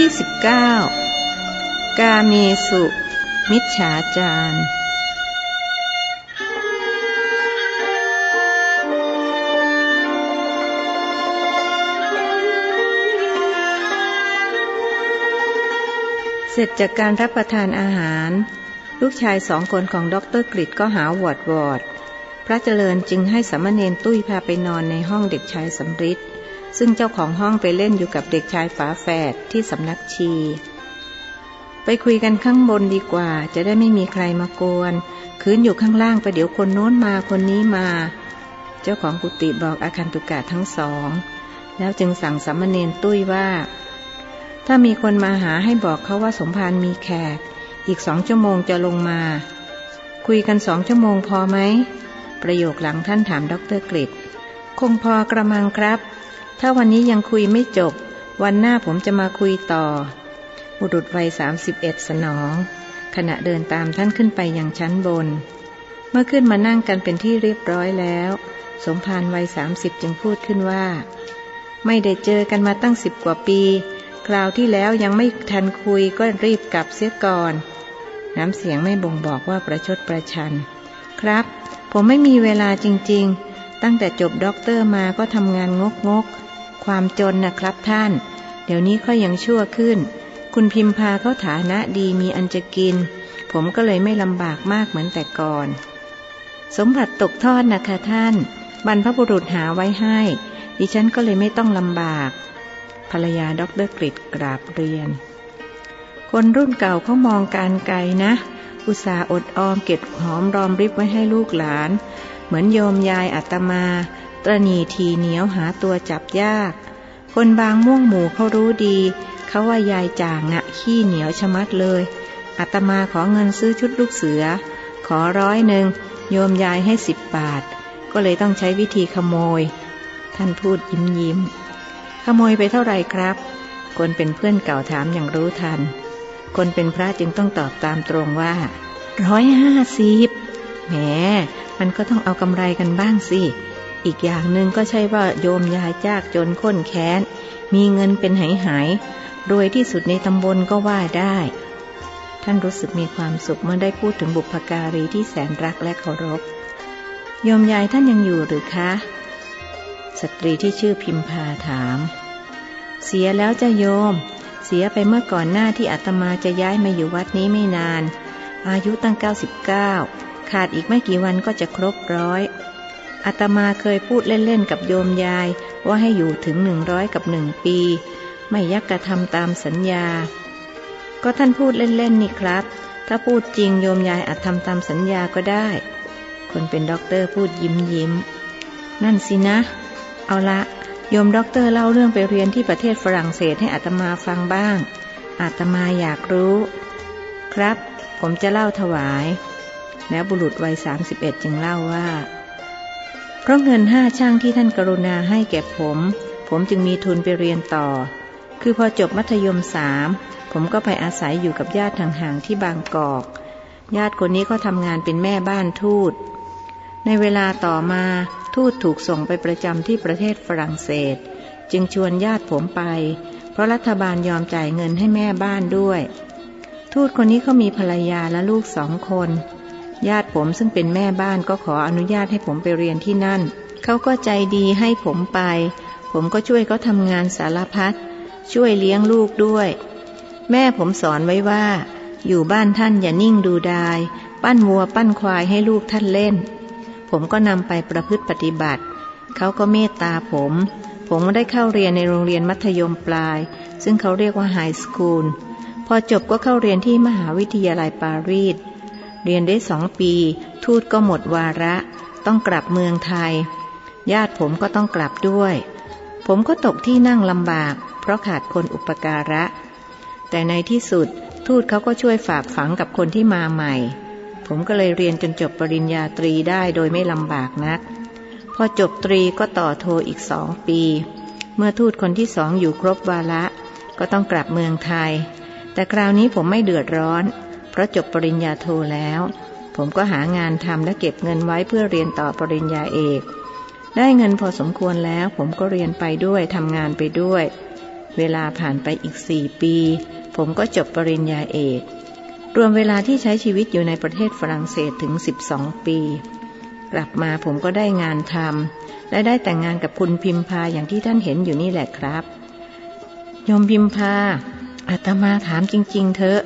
ที่ 19 กาเมสุ มิจฉาจาร เสร็จจากการรับประทานอาหาร ลูกชายสองคนของด็ออเตร์กฤษก็หาวอดวอด พระเจริญจึงให้สามเณรตุ้ยพาไปนอนในห้องเด็กชายสำริด ซึ่งเจ้าของห้องไปเล่นอยู่กับเด็กชายฝาแฝดที่สำนักชี ไปคุยกันข้างบนดีกว่า จะได้ไม่มีใครมากวนคืนอยู่ข้างล่างไปเดี๋ยวคนโน้นมาคนนี้มา เจ้าของกุฏิบอกอาคันตุกะทั้งสอง แล้วจึงสั่งสามเณรตุ้ยว่า ถ้ามีคนมาหาให้บอกเขาว่าสมภารมีแขก อีกสองชั่วโมงจะลงมา คุยกันสองชั่วโมงพอไหม ประโยคหลังท่านถามดรกฤษคงพอกระมังครับ ถ้าวันนี้ยังคุยไม่จบ วันหน้าผมจะมาคุยต่อ บุรุษวัยสามสิบเอ็ดสนอง ขณะเดินตามท่านขึ้นไปยังชั้นบน เมื่อขึ้นมานั่งกันเป็นที่เรียบร้อยแล้ว สมภารวัยสามสิบจึงพูดขึ้นว่า ไม่ได้เจอกันมาตั้งสิบกว่าปี คราวที่แล้วยังไม่ทันคุยก็รีบกลับเสียก่อน น้ำเสียงไม่บ่งบอกว่าประชดประชัน ครับ ผมไม่มีเวลาจริง ๆ ตั้งแต่จบด็อกเตอร์มาก็ทำงานงกงก ความจนนะครับท่าน เดี๋ยวนี้ก็ยังชั่วขึ้น คุณพิมพาเขาฐานะดีมีอันจะกิน ผมก็เลยไม่ลำบากมากเหมือนแต่ก่อน สมบัติตกทอดนะคะท่าน บรรพบุรุษหาไว้ให้ ดิฉันก็เลยไม่ต้องลำบาก ภรรยาด็อกเตอร์กฤษกราบเรียน คนรุ่นเก่าเขามองการไกลนะ อุตสาห์อดออมเก็บหอมรอมริบไว้ให้ลูกหลาน เหมือนโยมยายอาตมา ตรณีทีเหนียวหาตัวจับยาก คนบางม่วงหมู่เขารู้ดี เขาว่ายายจ่างอะขี้เหนียวชะมัดเลย อาตมาขอเงินซื้อชุดลูกเสือ ขอร้อยหนึ่งโยมยายให้สิบบาท ก็เลยต้องใช้วิธีขโมย ท่านพูดยิ้มยิ้ม ขโมยไปเท่าไหร่ครับ คนเป็นเพื่อนเก่าถามอย่างรู้ทัน คนเป็นพระจึงต้องตอบตามตรงว่าร้อยห้าสิบแหมมันก็ต้องเอากำไรกันบ้างสิ อีกอย่างหนึ่งก็ใช่ว่าโยมยายจากจนข้นแค้น มีเงินเป็นไหหายรวยที่สุดในตำบลก็ว่าได้ ท่านรู้สึกมีความสุขเมื่อได้พูดถึงบุพการีที่แสนรักและเคารพ โยมยายท่านยังอยู่หรือคะ สตรีที่ชื่อพิมพาถาม เสียแล้วจะโยม เสียไปเมื่อก่อนหน้าที่อาตมาจะย้ายมาอยู่วัดนี้ไม่นาน อายุตั้ง 99 ขาดอีกไม่กี่วันก็จะครบร้อย อาตมาเคยพูดเล่นๆกับโยมยายว่าให้อยู่ถึงหนึ่งร้อยกับหนึ่งปี ไม่ยักกระทำตามสัญญา ก็ท่านพูดเล่นๆนี่ครับ ถ้าพูดจริงโยมยายอาจทำตามสัญญาก็ได้ คนเป็นด็อกเตอร์พูดยิ้มยิ้ม นั่นสินะ เอาละโยมด็อกเตอร์เล่าเรื่องไปเรียนที่ประเทศฝรั่งเศสให้อาตมาฟังบ้าง อาตมาอยากรู้ ครับ ผมจะเล่าถวาย แล้วบุรุษวัยสามสิบเอ็ดจึงเล่าว่า เพราะเงินห้าช่างที่ท่านกรุณาให้แก่ผม ผมจึงมีทุนไปเรียนต่อ คือพอจบมัธยมสามผมก็ไปอาศัยอยู่กับญาติห่างๆที่บางกอก ญาติคนนี้ก็ทำงานเป็นแม่บ้านทูต ในเวลาต่อมาทูตถูกส่งไปประจำที่ประเทศฝรั่งเศส จึงชวนญาติผมไป เพราะรัฐบาลยอมจ่ายเงินให้แม่บ้านด้วย ทูตคนนี้เขามีภรรยาและลูกสองคน ญาติผมซึ่งเป็นแม่บ้านก็ขออนุญาตให้ผมไปเรียนที่นั่น เขาก็ใจดีให้ผมไป ผมก็ช่วยเขาทำงานสารพัด ช่วยเลี้ยงลูกด้วย แม่ผมสอนไว้ว่า อยู่บ้านท่านอย่านิ่งดูดาย ปั้นวัวปั้นควายให้ลูกท่านเล่น ผมก็นำไปประพฤติปฏิบัติ เขาก็เมตตาผม ผมได้เข้าเรียนในโรงเรียนมัธยมปลาย ซึ่งเขาเรียกว่าไฮสคูล พอจบก็เข้าเรียนที่มหาวิทยาลัยปารีส เรียนได้สองปี ทูตก็หมดวาระ ต้องกลับเมืองไทย ญาติผมก็ต้องกลับด้วย ผมก็ตกที่นั่งลำบาก เพราะขาดคนอุปการะ แต่ในที่สุดทูตเขาก็ช่วยฝากฝังกับคนที่มาใหม่ ผมก็เลยเรียนจนจบปริญญาตรีได้โดยไม่ลำบากนัก พอจบตรีก็ต่อโทอีกสองปี เมื่อทูตคนที่สองอยู่ครบวาระ ก็ต้องกลับเมืองไทย แต่คราวนี้ผมไม่เดือดร้อน เพราะจบปริญญาโทแล้ว ผมก็หางานทำและเก็บเงินไว้เพื่อเรียนต่อปริญญาเอก ได้เงินพอสมควรแล้ว ผมก็เรียนไปด้วยทำงานไปด้วย เวลาผ่านไปอีกสี่ปี ผมก็จบปริญญาเอก รวมเวลาที่ใช้ชีวิตอยู่ในประเทศฝรั่งเศสถึง 12 ปี กลับมาผมก็ได้งานทำและได้แต่งงานกับคุณพิมพาอย่างที่ท่านเห็นอยู่นี่แหละครับ ยมพิมพาอาตมาถามจริง ๆ เถอะ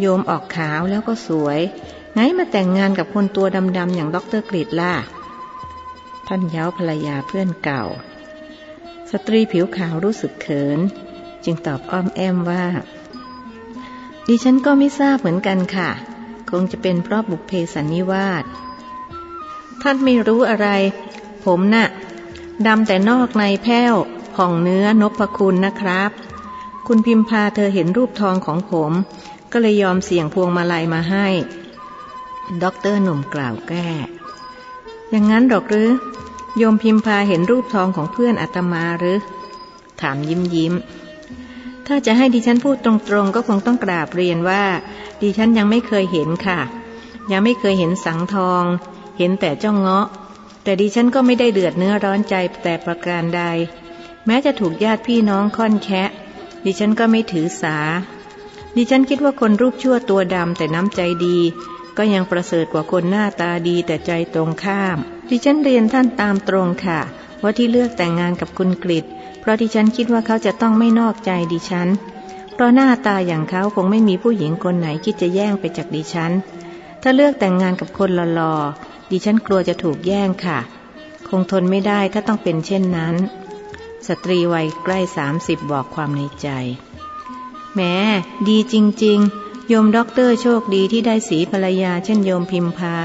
โยมออกขาวแล้วก็สวย ไงมาแต่งงานกับคนตัวดำๆอย่างด็อกเตอร์กรีดล่ะ ท่านเย้าภรรยาเพื่อนเก่า สตรีผิวขาวรู้สึกเขิน จึงตอบอ้อมแอมว่า ดิฉันก็ไม่ทราบเหมือนกันค่ะ คงจะเป็นเพราะบุพเพสันนิวาส ท่านไม่รู้อะไร ผมน่ะดำแต่นอกในแผ้วผ่องเนื้อนพคุณนะครับ คุณพิมพาเธอเห็นรูปทองของผม ก็เลยยอมเสี่ยงพวงมาลัยมาให้ด็อกเตอร์หนุ่มกล่าวแก้ อย่างนั้นหรอกหรือ โยมพิมพาเห็นรูปทองของเพื่อนอาตมาหรือ ถามยิ้มยิ้ม ถ้าจะให้ดิฉันพูดตรงๆ ก็คงต้องกราบเรียนว่า ดิฉันยังไม่เคยเห็นค่ะ ยังไม่เคยเห็นสังทอง เห็นแต่เจ้าเงาะ แต่ดิฉันก็ไม่ได้เดือดเนื้อร้อนใจแต่ประการใด แม้จะถูกญาติพี่น้องค่อนแคะ ดิฉันก็ไม่ถือสา ดิฉันคิดว่าคนรูปชั่วตัวดำแต่น้ำใจดี ก็ยังประเสริฐกว่าคนหน้าตาดีแต่ใจตรงข้าม ดิฉันเรียนท่านตามตรงค่ะ ว่าที่เลือกแต่งงานกับคุณกฤษเพราะดิฉันคิดว่าเขาจะต้องไม่นอกใจดิฉัน เพราะหน้าตาอย่างเขาคงไม่มีผู้หญิงคนไหนคิดจะแย่งไปจากดิฉัน ถ้าเลือกแต่งงานกับคนหล่อๆดิฉันกลัวจะถูกแย่งค่ะ คงทนไม่ได้ถ้าต้องเป็นเช่นนั้น สตรีวัยใกล้สามสิบบอกความในใจ แหม้ดีจริง ๆ โยมด็อกเตอร์โชคดีที่ได้สีภรรยาเช่นโยมพิมพา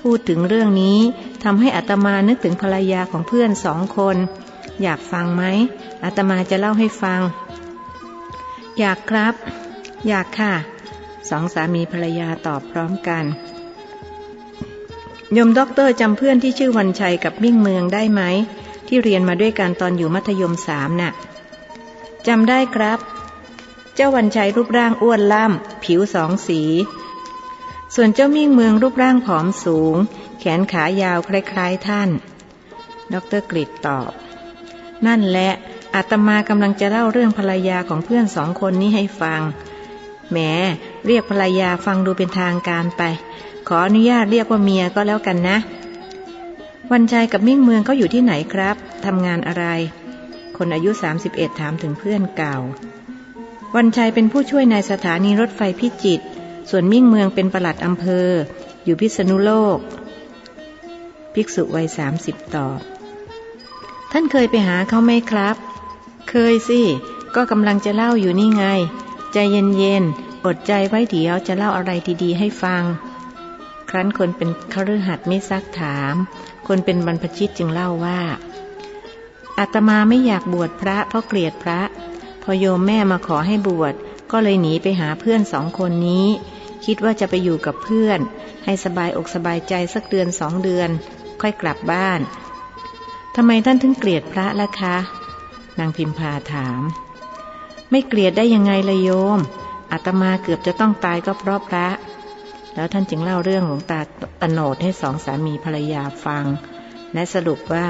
พูดถึงเรื่องนี้ทำให้อัตมานึกถึงภรรยาของเพื่อนสองคน อยากฟังไหมอาตมาจะเล่าให้ฟัง อยากครับ อยากค่ะ สองสามีภรรยาตอบพร้อมกันโยมด็อกเตอร์จำเพื่อนที่ชื่อวันชัยกับมิ่งเมืองได้ไหม ที่เรียนมาด้วยกันตอนอยู่มัธยมสามน่ะจำได้ครับ เจ้าวันชัยรูปร่างอ้วนล่ำ ผิวสองสี ส่วนเจ้ามิ่งเมืองรูปร่างผอมสูง แขนขายาวคล้ายๆท่าน ดรกฤษตอบ นั่นแหละอาตมากำลังจะเล่าเรื่องภรรยาของเพื่อนสองคนนี้ให้ฟัง แหม เรียกภรรยาฟังดูเป็นทางการไป ขออนุญาตเรียกว่าเมียก็แล้วกันนะ วันชัยกับมิ่งเมืองเขาอยู่ที่ไหนครับ ทำงานอะไร คนอายุ 31 ถามถึงเพื่อนเก่า วันชัยเป็นผู้ช่วยในสถานีรถไฟพิจิตร ส่วนมิ่งเมืองเป็นประหลัดอำเภอ อยู่พิษณุโลก ภิกษุวัยสามสิบตอบ ท่านเคยไปหาเขาไหมครับ เคยสิ ก็กำลังจะเล่าอยู่นี่ไง ใจเย็นๆ อดใจไว้เดี๋ยวจะเล่าอะไรดีๆ ให้ฟัง ครั้นคนเป็นคฤหัสถ์ไม่ซักถาม คนเป็นบรรพชิตจึงเล่าว่าอาตมาไม่อยากบวชพระเพราะเกลียดพระ พอโยมแม่มาขอให้บวชก็เลยหนีไปหาเพื่อนสองคนนี้ คิดว่าจะไปอยู่กับเพื่อน ให้สบายอกสบายใจสักเดือนสองเดือน ค่อยกลับบ้านทำไมท่านถึงเกลียดพระล่ะคะ นางพิมพาถาม ไม่เกลียดได้ยังไงละโยมอาตมาเกือบจะต้องตายก็เพราะพระ แล้วท่านจึงเล่าเรื่องหลวงตาตโนดให้สองสามีภรรยาฟัง และสรุปว่า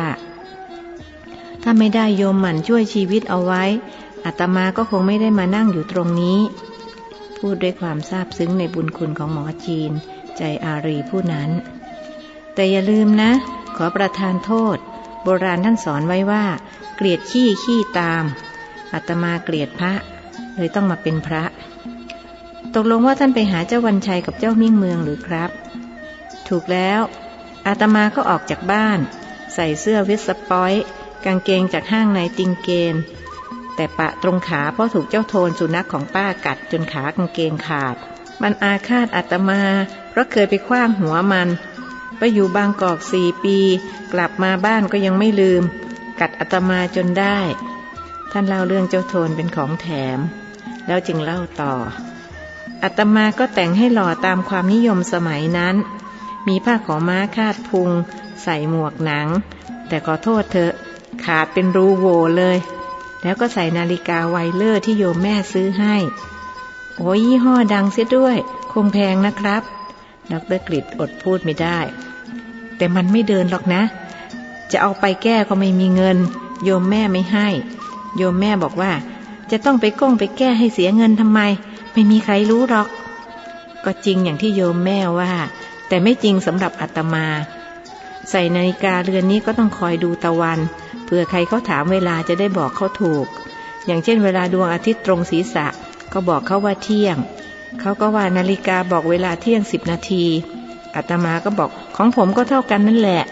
ถ้าไม่ได้โยมหมั่นช่วยชีวิตเอาไว้ อาตมาก็คงไม่ได้มานั่งอยู่ตรงนี้ พูดด้วยความซาบซึ้งในบุญคุณของหมอจีน ใจอารีผู้นั้น แต่อย่าลืมนะ ขอประทานโทษ โบราณท่านสอนไว้ว่า เกลียดขี้ขี้ตามอาตมาเกลียดพระ เลยต้องมาเป็นพระ ตกลงว่าท่านไปหาเจ้าวันชัยกับเจ้ามิ่งเมืองหรือครับ ถูกแล้ว อาตมาก็ออกจากบ้าน ใส่เสื้อเวสสปอยต์กางเกงจากห้างในติงเกน แต่ปะตรงขาเพราะถูกเจ้าโทนสุนัขของป้ากัดจนขากางเกงขาด มันอาฆาตอาตมา เพราะเคยไปคว้างหัวมันไปอยู่บางกอกสี่ปี กลับมาบ้านก็ยังไม่ลืม กัดอาตมาจนได้ ท่านเล่าเรื่องเจ้าโทนเป็นของแถม แล้วจึงเล่าต่ออาตมาก็แต่งให้หล่อตามความนิยมสมัยนั้น มีผ้าขอม้าคาดพุง ใส่หมวกหนัง แต่ขอโทษเถอะ ขาดเป็นรูโวเลย แล้วก็ใส่นาฬิกาไวเลอร์ที่โยมแม่ซื้อให้ โอ้ยี่ห้อดังเสียด้วย คงแพงนะครับดรกฤษอดพูดไม่ได้ แต่มันไม่เดินหรอกนะ จะเอาไปแก้ก็ไม่มีเงิน โยมแม่ไม่ให้ โยมแม่บอกว่า จะต้องไปก้งไปแก้ให้เสียเงินทำไม ไม่มีใครรู้หรอก ก็จริงอย่างที่โยมแม่ว่า แต่ไม่จริงสำหรับอาตมา ใส่นาฬิกาเรือนนี้ก็ต้องคอยดูตะวัน เผื่อใครเขาถามเวลาจะได้บอกเขาถูก อย่างเช่นเวลาดวงอาทิตย์ตรงศีรษะ ก็บอกเขาว่าเที่ยง เขาก็ว่านาฬิกาบอกเวลาเที่ยงสิบนาทีอาตมาก็บอกของผมก็เท่ากันนั่นแหละ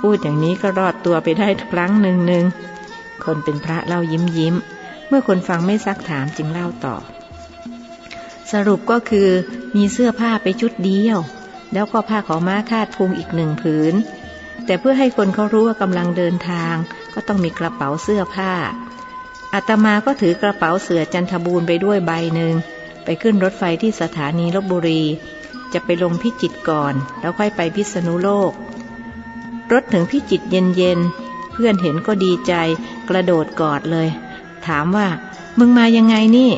พูดอย่างนี้ก็รอดตัวไปได้ครั้งหนึ่งหนึ่งคนเป็นพระเล่ายิ้มยิ้ม เมื่อคนฟังไม่ซักถามจึงเล่าต่อ สรุปก็คือมีเสื้อผ้าไปชุดเดียว แล้วก็ผ้าขาวม้าคาดพุงอีกหนึ่งผืน แต่เพื่อให้คนเขารู้ว่ากำลังเดินทาง ก็ต้องมีกระเป๋าเสื้อผ้าอาตมาก็ถือกระเป๋าเสือจันทบูรณ์ไปด้วยใบหนึ่งไปขึ้นรถไฟที่สถานีลบบุรี จะไปลงพิจิตก่อน แล้วค่อยไปพิษณุโลก รถถึงพิจิตเย็นๆเพื่อนเห็นก็ดีใจ กระโดดกอดเลย ถามว่า มึงมายังไงนี่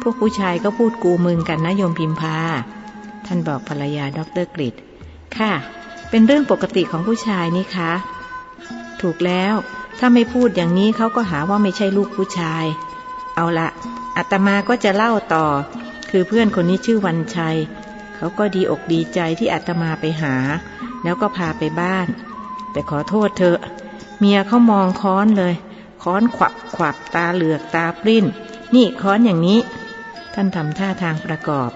พวกผู้ชายก็พูดกูมึงกันนะโยมพิมพาท่านบอกภรรยาดรกฤษค่ะ เป็นเรื่องปกติของผู้ชายนี่คะ ถูกแล้ว ถ้าไม่พูดอย่างนี้เขาก็หาว่าไม่ใช่ลูกผู้ชาย เอาละอาตมาก็จะเล่าต่อ คือเพื่อนคนนี้ชื่อวันชัย เขาก็ดีอกดีใจที่อาตมาไปหา แล้วก็พาไปบ้าน แต่ขอโทษเถอเมียเขามองค้อนเลย ค้อนขวับขวับตาเหลือกตาปริ้น นี่ค้อนอย่างนี้ ท่านทำท่าทางประกอบ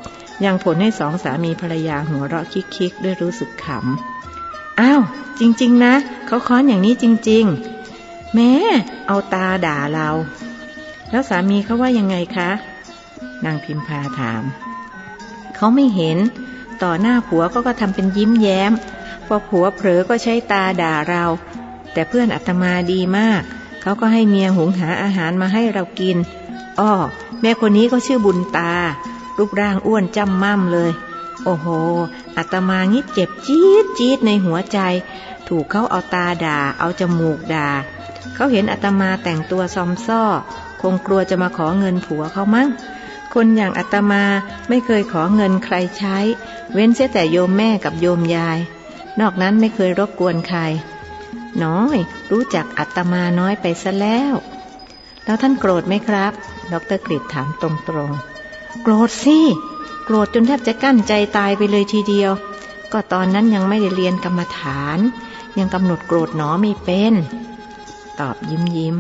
ยังผลให้สองสามีภรรยาหัวเราะคิกๆด้วยรู้สึกขำ อ้าว จริง ๆ นะ เขาค้อนอย่างนี้จริง ๆ แม้เอาตาด่าเรา แล้วสามีเขาว่ายังไงคะ นางพิมพาถาม เขาไม่เห็น ต่อหน้าผัวก็ก็ทำเป็นยิ้มแย้ม พอผัวเผลอก็ใช้ตาด่าเรา แต่เพื่อนอาตมาดีมาก เขาก็ให้เมียหุงหาอาหารมาให้เรากิน อ้อ แม่คนนี้ก็ชื่อบุญตา รูปร่างอ้วนจำม่ำเลย โอ้โหอาตมางี้เจ็บจี๊ดจี๊ดในหัวใจ ถูกเขาเอาตาด่า เอาจมูกด่า เขาเห็นอาตมาแต่งตัวซอมซ่อ คงกลัวจะมาขอเงินผัวเขามั้ง คนอย่างอาตมาไม่เคยขอเงินใครใช้ เว้นเสียแต่โยมแม่กับโยมยาย นอกนั้นไม่เคยรบกวนใคร น้อย รู้จักอาตมาน้อยไปซะแล้ว แล้วท่านโกรธไหมครับ ดรกฤษถามตรงๆ โกรธสิ โกรธจนแทบจะกั้นใจตายไปเลยทีเดียว ก็ตอนนั้นยังไม่ได้เรียนกรรมฐาน ยังกำหนดโกรธหนอไม่เป็น ตอบยิ้มยิ้ม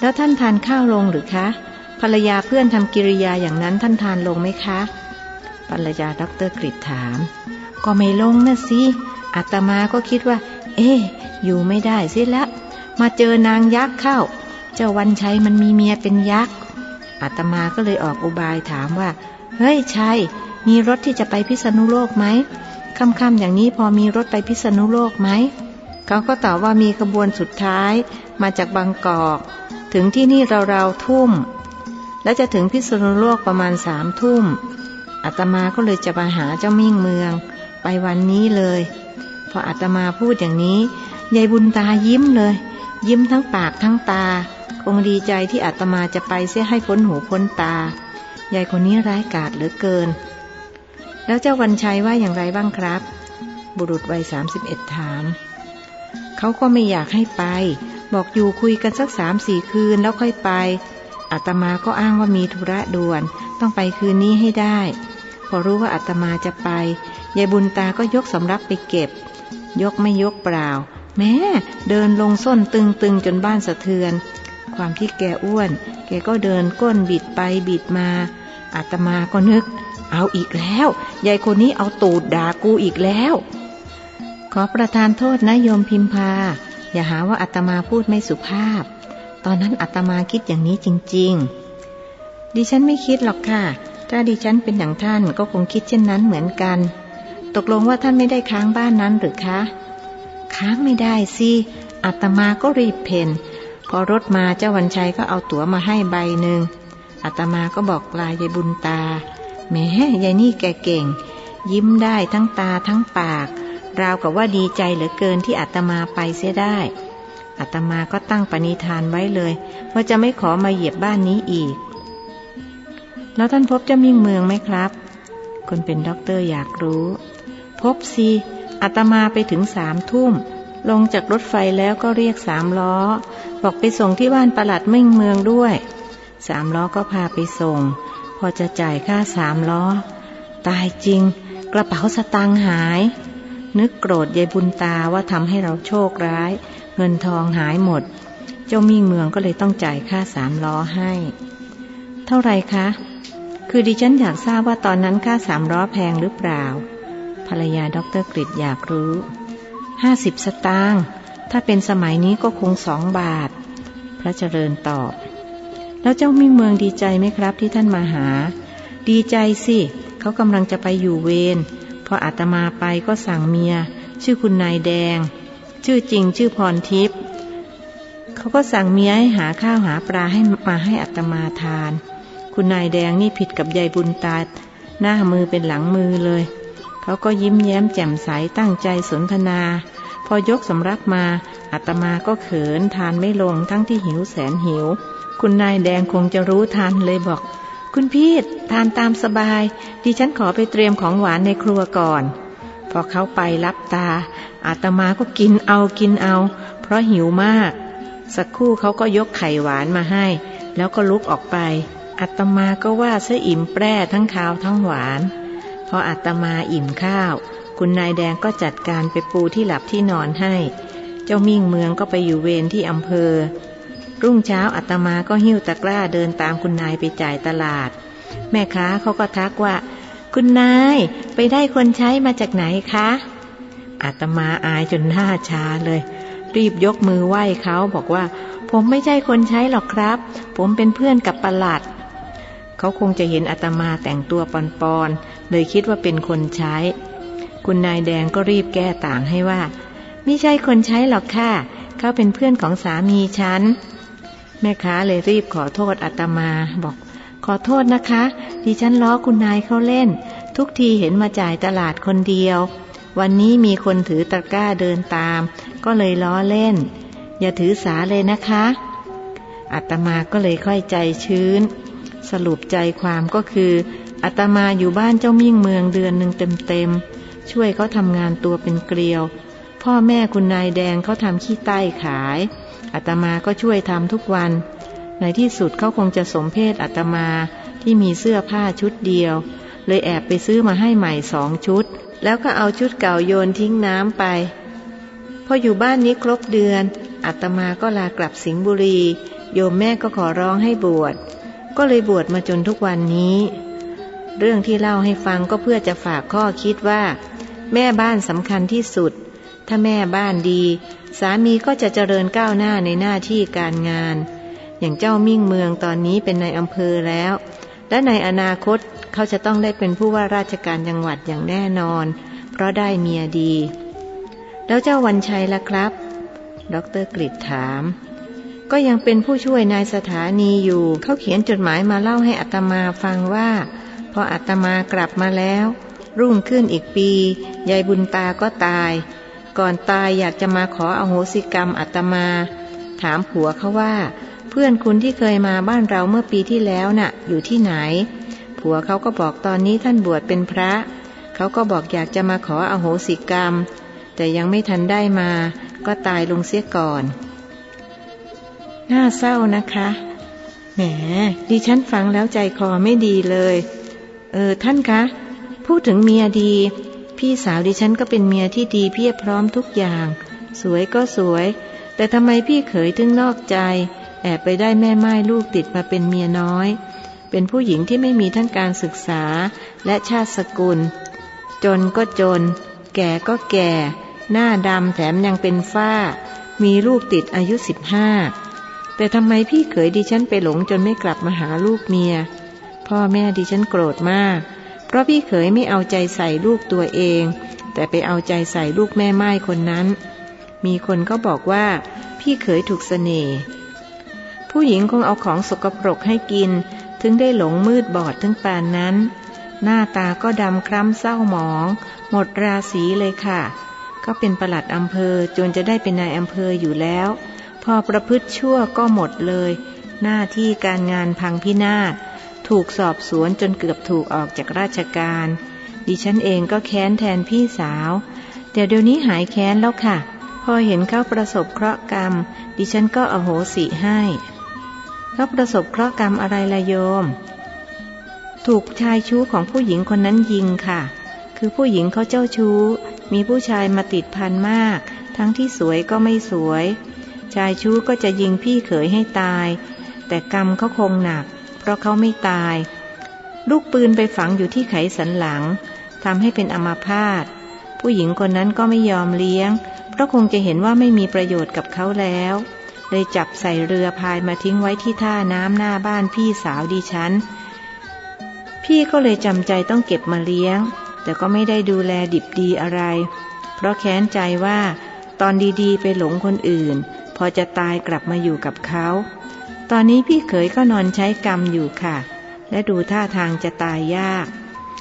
แล้วท่านทานข้าวลงหรือคะ ภรรยาเพื่อนทำกิริยาอย่างนั้นท่านทานลงไหมคะ ภรรยาดรกฤษถาม ก็ไม่ลงนะสิอาตมาก็คิดว่า เอ๊ะอยู่ไม่ได้สิละ มาเจอนางยักษ์เข้า เจ้าวันชัยมันมีเมียเป็นยักษ์อาตมาก็เลยออกอุบายถามว่า เฮ้ยชัย มีรถที่จะไปพิษณุโลกไหมค่ำๆอย่างนี้พอมีรถไปพิษณุโลกไหม เขาก็ตอบว่ามีขบวนสุดท้าย มาจากบางกอก ถึงที่นี่ราวๆทุ่ม และจะถึงพิษณุโลกประมาณสามทุ่มอาตมาก็เลยจะมาหาเจ้ามิ่งเมือง ไปวันนี้เลย พออาตมาพูดอย่างนี้ยายบุญตายิ้มเลย ยิ้มทั้งปากทั้งตา คงดีใจที่อาตมาจะไปเสียให้พ้นหูพ้นตา ยายคนนี้ร้ายกาจเหลือเกิน แล้วเจ้าวันชัยว่าอย่างไรบ้างครับ บุรุษวัยสามสิบเอ็ดถาม เขาก็ไม่อยากให้ไป บอกอยู่คุยกันสักสามสี่คืนแล้วค่อยไป อาตมาก็อ้างว่ามีธุระด่วน ต้องไปคืนนี้ให้ได้ พอรู้ว่าอาตมาจะไป ยายบุญตาก็ยกสำรับไปเก็บ ยกไม่ยกเปล่า แม้เดินลงส้นตึงๆจนบ้านสะเทือน ความที่แกอ้วน แกก็เดินก้นบิดไปบิดมาอาตมาก็นึก เอาอีกแล้วยายคนนี้เอาตูดด่ากูอีกแล้ว ขอประทานโทษนะโยมพิมพา อย่าหาว่าอาตมาพูดไม่สุภาพ ตอนนั้นอาตมาคิดอย่างนี้จริง ๆ ดิฉันไม่คิดหรอกค่ะ ถ้าดิฉันเป็นอย่างท่านก็คงคิดเช่นนั้นเหมือนกัน ตกลงว่าท่านไม่ได้ค้างบ้านนั้นหรือคะ ค้างไม่ได้สิอาตมาก็รีบเพน อรถมาเจ้าวันชัยก็เอาตั๋วมาให้ใบหนึ่งอาตมาก็บอกลายายบุญตาแหมยายนี่แกเก่ง ยิ้มได้ทั้งตาทั้งปาก ราวกับว่าดีใจเหลือเกินที่อาตมาไปเสียได้อาตมาก็ตั้งปณิธานไว้เลย ว่าจะไม่ขอมาเหยียบบ้านนี้อีก แล้วท่านพบเจ้ามิ่งเมืองไหมครับ คนเป็นด็อกเตอร์อยากรู้ พบสิอาตมาไปถึงสามทุ่ม ลงจากรถไฟแล้วก็เรียกสามล้อ บอกไปส่งที่บ้านประหลัดมิ่งเมืองด้วยสามล้อก็พาไปส่ง พอจะจ่ายค่าสามล้อ ตายจริง กระเป๋าสตางค์หาย นึกโกรธยายบุญตาว่าทำให้เราโชคร้าย เงินทองหายหมด เจ้ามิ่งเมืองก็เลยต้องจ่ายค่าสามล้อให้ เท่าไรคะ คือดิฉันอยากทราบว่าตอนนั้นค่าสามล้อแพงหรือเปล่า ภรรยาด็อกเตอร์กฤษอยากรู้ ห้าสิบสตางค์ถ้าเป็นสมัยนี้ก็คงสองบาท พระเจริญตอบ แล้วเจ้ามิ่งเมืองดีใจไหมครับที่ท่านมาหา ดีใจสิ เขากำลังจะไปอยู่เวรพออาตมาไปก็สั่งเมีย ชื่อคุณนายแดง ชื่อจริงชื่อพรทิพย์เขาก็สั่งเมียให้หาข้าวหาปลาให้มาให้อาตมาทาน คุณนายแดงนี่ผิดกับยายบุญตาหน้ามือเป็นหลังมือเลย เขาก็ยิ้มแย้มแจ่มใสตั้งใจสนทนา พอยกสำรับมาอาตมาก็เขินทานไม่ลงทั้งที่หิวแสนหิว คุณนายแดงคงจะรู้ทันเลยบอก คุณพี่ทานตามสบาย ดิฉันขอไปเตรียมของหวานในครัวก่อน พอเขาไปรับตาอาตมาก็กินเอากินเอา เพราะหิวมาก สักครู่เขาก็ยกไข่หวานมาให้ แล้วก็ลุกออกไปอาตมาก็ว่าเสออิ่มแปร่ทั้งคาวทั้งหวาน พออาตมาอิ่มข้าว คุณนายแดงก็จัดการไปปูที่หลับที่นอนให้ เจ้ามิ่งเมืองก็ไปอยู่เวรที่อำเภอ รุ่งเช้าอาตมาก็หิ้วตะกร้าเดินตามคุณนายไปจ่ายตลาด แม่ค้าเขาก็ทักว่า คุณนายไปได้คนใช้มาจากไหนคะอาตมาอายจนหน้าชาเลย รีบยกมือไหว้เขาบอกว่า ผมไม่ใช่คนใช้หรอกครับ ผมเป็นเพื่อนกับประหลัด เขาคงจะเห็นอาตมาแต่งตัวปอนๆ เลยคิดว่าเป็นคนใช้ คุณนายแดงก็รีบแก้ต่างให้ว่า ไม่ใช่คนใช้หรอกค่ะ เขาเป็นเพื่อนของสามีฉัน แม่ค้าเลยรีบขอโทษอาตมา บอก ขอโทษนะคะ ดิฉันล้อคุณนายเขาเล่น ทุกทีเห็นมาจ่ายตลาดคนเดียว วันนี้มีคนถือตะกร้าเดินตาม ก็เลยล้อเล่น อย่าถือสาเลยนะคะอาตมาก็เลยค่อยใจชื้น สรุปใจความก็คือ อาตมาอยู่บ้านเจ้ามิ่งเมืองเดือนหนึ่งเต็มๆ ช่วยเขาทำงานตัวเป็นเกลียว พ่อแม่คุณนายแดงเขาทำขี้ใต้ขายอาตมาก็ช่วยทำทุกวัน ในที่สุดเขาคงจะสมเพศอาตมาที่มีเสื้อผ้าชุดเดียว เลยแอบไปซื้อมาให้ใหม่สองชุด แล้วก็เอาชุดเก่าโยนทิ้งน้ำไปพออยู่บ้านนี้ครบเดือนอาตมาก็ลากลับสิงห์บุรี โยมแม่ก็ขอร้องให้บวช ก็เลยบวชมาจนทุกวันนี้ เรื่องที่เล่าให้ฟังก็เพื่อจะฝากข้อคิดว่า แม่บ้านสำคัญที่สุด ถ้าแม่บ้านดี สามีก็จะเจริญก้าวหน้าในหน้าที่การงาน อย่างเจ้ามิ่งเมืองตอนนี้เป็นในอำเภอแล้ว และในอนาคตเขาจะต้องได้เป็นผู้ว่าราชการจังหวัดอย่างแน่นอน เพราะได้เมียดี แล้วเจ้าวันชัยล่ะครับ ดรกฤษถาม ก็ยังเป็นผู้ช่วยนายสถานีอยู่ เขาเขียนจดหมายมาเล่าให้อัตมาฟังว่า พออัตมากลับมาแล้ว รุ่งขึ้นอีกปี ยายบุญตาก็ตาย ก่อนตายอยากจะมาขออโหสิกรรมอัตมา ถามผัวเขาว่า เพื่อนคุณที่เคยมาบ้านเราเมื่อปีที่แล้วน่ะ อยู่ที่ไหน ผัวเขาก็บอกตอนนี้ท่านบวชเป็นพระ เขาก็บอกอยากจะมาขออโหสิกรรม แต่ยังไม่ทันได้มา ก็ตายลงเสียก่อนน่าเศร้านะคะ แหม ดิฉันฟังแล้วใจคอไม่ดีเลย เออท่านคะ พูดถึงเมียดี พี่สาวดิฉันก็เป็นเมียที่ดีเพียบพร้อมทุกอย่าง สวยก็สวย แต่ทำไมพี่เขยถึงนอกใจ แอบไปได้แม่ไม้ลูกติดมาเป็นเมียน้อย เป็นผู้หญิงที่ไม่มีทั้งการศึกษาและชาติสกุล จนก็จน แก่ก็แก่ หน้าดำแถมยังเป็นฝ้า มีลูกติดอายุสิบห้าแต่ทำไมพี่เขยดิฉันไปหลงจนไม่กลับมาหาลูกเมีย พ่อแม่ดิฉันโกรธมาก เพราะพี่เขยไม่เอาใจใส่ลูกตัวเอง แต่ไปเอาใจใส่ลูกแม่ไม้คนนั้น มีคนก็บอกว่า พี่เขยถูกเสน่ห์ผู้หญิงคงเอาของสกปรกให้กิน ถึงได้หลงมืดบอดถึงปานนั้น หน้าตาก็ดำคล้ำเศร้าหมอง หมดราศีเลยค่ะ ก็เป็นประหลัดอำเภอจนจะได้เป็นนายอำเภออยู่แล้ว พอประพฤติชั่วก็หมดเลย หน้าที่การงานพังพินาศ ถูกสอบสวนจนเกือบถูกออกจากราชการ ดิฉันเองก็แค้นแทนพี่สาว แต่เดี๋ยวนี้หายแค้นแล้วค่ะ พอเห็นเขาประสบเคราะห์กรรม ดิฉันก็อโหสิให้แล้วประสบเคราะห์กรรมอะไรละโยม ถูกชายชู้ของผู้หญิงคนนั้นยิงค่ะ คือผู้หญิงเขาเจ้าชู้ มีผู้ชายมาติดพันมาก ทั้งที่สวยก็ไม่สวย ชายชู้ก็จะยิงพี่เขยให้ตาย แต่กรรมเขาคงหนัก เพราะเขาไม่ตาย ลูกปืนไปฝังอยู่ที่ไขสันหลังทำให้เป็นอัมาพาตผู้หญิงคนนั้นก็ไม่ยอมเลี้ยง เพราะคงจะเห็นว่าไม่มีประโยชน์กับเขาแล้ว เลยจับใส่เรือพายมาทิ้งไว้ที่ท่าน้ำหน้าบ้านพี่สาวดิฉัน พี่ก็เลยจำใจต้องเก็บมาเลี้ยง แต่ก็ไม่ได้ดูแลดิบดีอะไร เพราะแค้นใจว่า ตอนดีๆ ไปหลงคนอื่น พอจะตายกลับมาอยู่กับเขา ตอนนี้พี่เขยก็นอนใช้กรรมอยู่ค่ะ และดูท่าทางจะตายยาก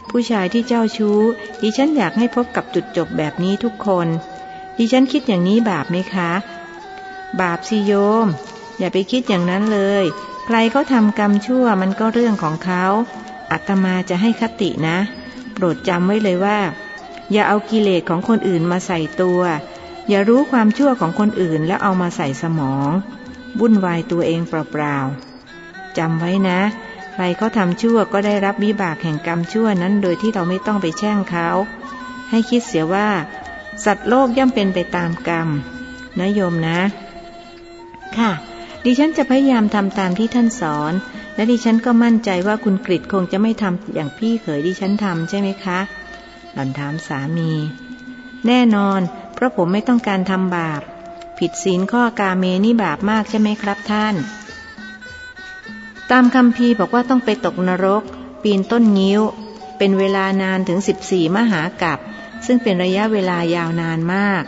ผู้ชายที่เจ้าชู้ ดิฉันอยากให้พบกับจุดจบแบบนี้ทุกคน ดิฉันคิดอย่างนี้บาปไหมคะ บาปสิโยม อย่าไปคิดอย่างนั้นเลย ใครเขาทำกรรมชั่วมันก็เรื่องของเขาอาตมาจะให้คตินะ โปรดจำไว้เลยว่า อย่าเอากิเลสของคนอื่นมาใส่ตัว อย่ารู้ความชั่วของคนอื่นแล้วเอามาใส่สมอง วุ่นวายตัวเองเปล่าๆจำไว้นะ ใครเขาทำชั่วก็ได้รับวิบากแห่งกรรมชั่วนั้นโดยที่เราไม่ต้องไปแช่งเขา ให้คิดเสียว่า สัตว์โลกย่อมเป็นไปตามกรรมนะโยมนะ ค่ะ ดิฉันจะพยายามทำตามที่ท่านสอน และดิฉันก็มั่นใจว่าคุณกริตคงจะไม่ทำอย่างพี่เขยดิฉันทำใช่ไหมคะ หล่อนถามสามี แน่นอน เพราะผมไม่ต้องการทำบาป ผิดศีลข้อกาเมนี่บาปมากใช่ไหมครับท่าน ตามคำพีบอกว่าต้องไปตกนรก ปีนต้นงิ้ว เป็นเวลานานถึง 14 มหากัปซึ่งเป็นระยะเวลายาวนานมาก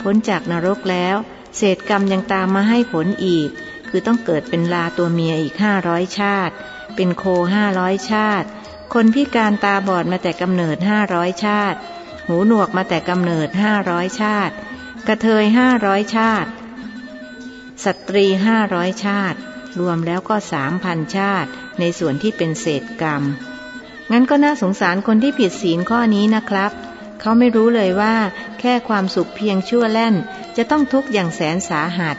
พ้นจากนรกแล้ว เศษกรรมยังตามมาให้ผลอีก คือต้องเกิดเป็นลาตัวเมียอีกห้าร้อยชาติ เป็นโคห้าร้อยชาติ คนพิการตาบอดมาแต่กำเนิดห้าร้อยชาติ หูหนวกมาแต่กำเนิดห้าร้อยชาติ กระเทยห้าร้อยชาติ สตรีห้าร้อยชาติ รวมแล้วก็สามพันชาติในส่วนที่เป็นเศษกรรม งั้นก็น่าสงสารคนที่ผิดศีลข้อนี้นะครับ เขาไม่รู้เลยว่า แค่ความสุขเพียงชั่วแล่น จะต้องทุกข์อย่างแสนสาหัส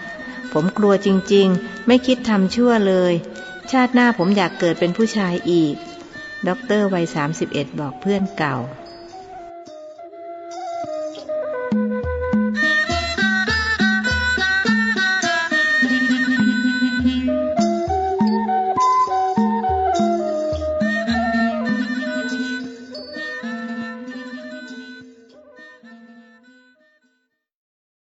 ผมกลัวจริงๆ ไม่คิดทำชั่วเลย ชาติหน้าผมอยากเกิดเป็นผู้ชายอีกด็อกเตอร์วัย31บอกเพื่อนเก่า